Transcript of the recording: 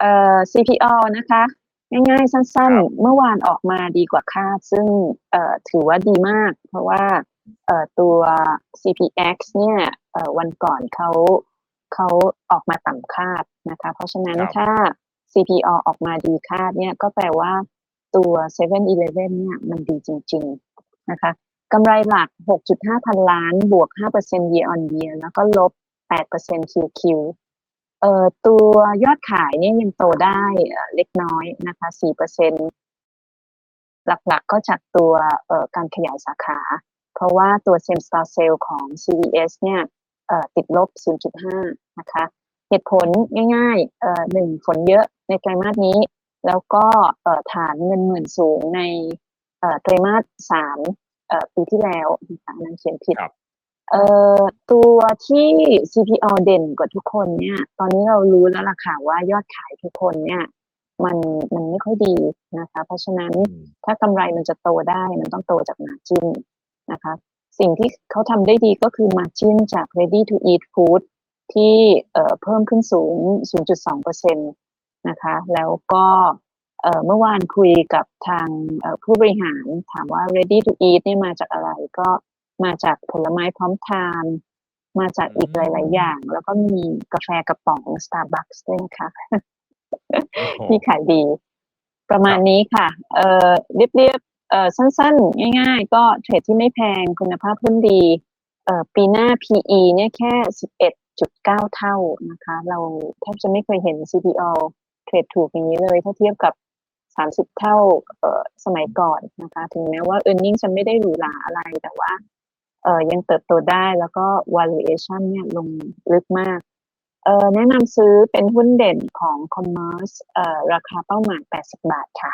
เอ่อ CPO นะคะ ง่ายๆ สั้นครับๆเมื่อวานออกมาดีกว่าคาด ซึ่งเอ่อถือว่าดีมาก เพราะว่าเอ่อตัว CPX เนี่ยเอ่อวันก่อนเขาเขาออกมาต่ำคาดนะคะ เพราะฉะนั้นครับถ้า CPO ออกมาดีคาดเนี่ยก็แปลว่าตัว 7-Eleven เนี่ยมันดีจริง ๆ นะคะกำไรหลัก 6.5 พันล้าน บวก 5% year on year แล้วก็ลบ 8% QQ เอ่อตัวยอดขายเนี่ยยังโตได้เล็กน้อยนะคะ4%หลักๆก็จากตัวเอ่อการขยายสาขา เพราะว่าตัว same store sale ของ CVS เนี่ยเอ่อติดลบ 0.5 นะคะ เหตุผลง่ายๆเอ่อหนึ่งฝนเยอะในไตรมาสนี้ แล้วก็เอ่อฐานเงินหมื่นสูงในเอ่อไตรมาสสามเอ่อปีที่แล้วนะคะนั้นเขียนผิด เอ่อตัวที่ CPO เด่นกว่าทุกคนเนี่ย ตอนนี้เรารู้แล้วล่ะค่ะว่ายอดขายทุกคนเนี่ย มันมันไม่ค่อยดีนะคะ เพราะฉะนั้นอืมถ้ากำไรมันจะโตได้มันต้องโตจาก margin นะคะ สิ่งที่เขาทำได้ดีก็คือ margin จาก ready to eat food ที่เอ่อเพิ่มขึ้นสูง 0.2%นะคะ แล้วก็เอ่อเมื่อวานคุยกับทางเอ่อผู้บริหารถามว่า ready to eat เนี่ยมาจากอะไรก็ มาจากผลไม้พร้อมทาน มาจากอีกหลาย ๆ อย่าง แล้วก็มีกาแฟกระป๋อง Starbucks ด้วยนะคะโอ้โหที่ขายดี ประมาณนี้ค่ะ เอ่อเรียบๆเอ่อสั้น ๆ ง่าย ๆ ก็เทรดที่ไม่แพงคุณภาพหุ้นดีเอ่อปีหน้า PE เนี่ยแค่ 11.9 เท่านะคะ เราแทบจะไม่เคยเห็น CPO เทรดถูกอย่างนี้เลย ถ้าเทียบกับ30 เท่าเอ่อสมัยก่อนนะคะ ถึงแม้ว่า e a r n i n g จะไม่ได้หรูหราอะไร แต่ว่าเอ่อ ยังเติบโตได้แล้วก็ valuation เนี่ยลงลึกมากเอ่อแนะนำซื้อเป็นหุ้นเด่นของ Commerce เอ่อราคาเป้าหมาย 80 บาทค่ะ